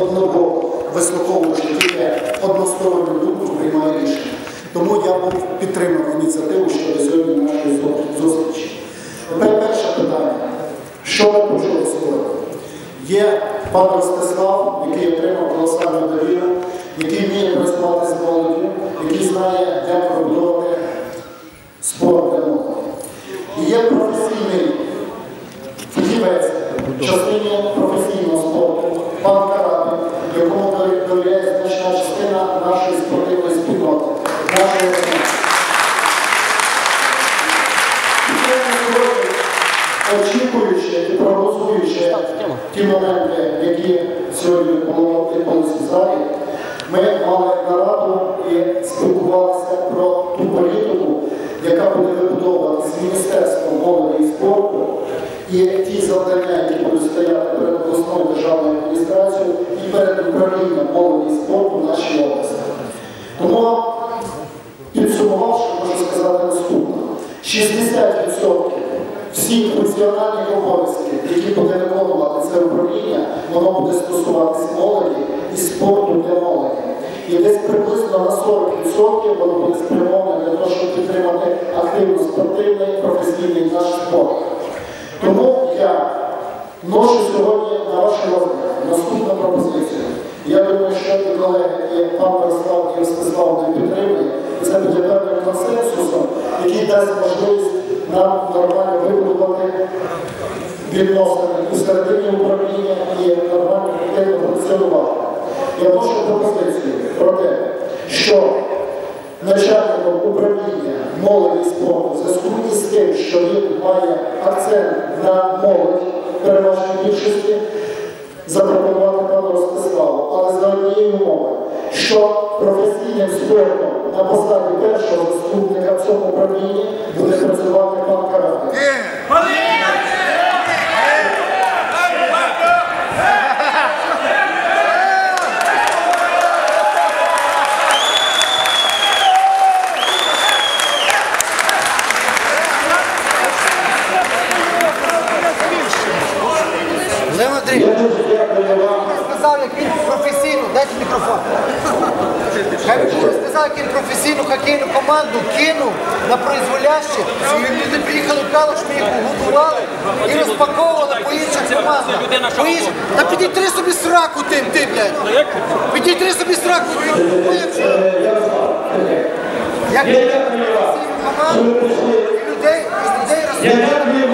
одного вислуховуючи тільки односторонню думку приймає рішення. Тому я був підтримав ініціативу щодо сьогодні нашої зустрічі. Тепер перше питання. Що ми почули сьогодні? Є пан Ростислав, який отримав колосальну довіру, який вміє працювати з молоддю, який знає, як пробудовувати спорт для молоді. І є професійний фахівець частині професійного очікуючи і прогнозуючи ті моменти, які сьогодні відбулися в залі, ми мали нараду і спілкувалися про ту політику, яка буде вибудовуватися з Міністерством молоді і спорту, і ті завдання, які будуть стояти перед обласною державною адміністрацією і перед управлінням молоді і спорту в нашій області. Тому Підсумувавши, можу сказати наступне. 60% всіх функціональних обов'язків, які буде виконувати це управління, воно буде стосуватися молоді і спорту для молоді. І десь приблизно на 40% воно буде спрямоване для того, щоб підтримати активно спортивний професійний наш спорт. Тому я Ношу сьогодні на ваш розгляд наступну пропозицію. Я думаю, що і колеги, і пан Мирослав і Ростислав не підтримує. Це буде певним консенсусом, який дасть можливість нам відносини середині управління і нормально ефективно функціонувати. Я вношу пропозицію про те, що начальником управління молоді спорту зв'язку із тим, що він має акцент на молодь переважній більшості, запропонувати пану Ростиславу, але за однієї умови, що професійним спортом на посаді першого заступника в цьому управлінні буде працювати пан Карабін. Леон Андрійович, сказав, як він професійно, дайте мікрофон. Хай він сказав, як він професійну хокейну команду кинув на произволяще, і люди приїхали в Калуш, ми їх готували і розпаковували по інших командах. Та підітри собі сраку тим, ти, блядь. Підітри собі сраку. Як людей, людей розпаковували.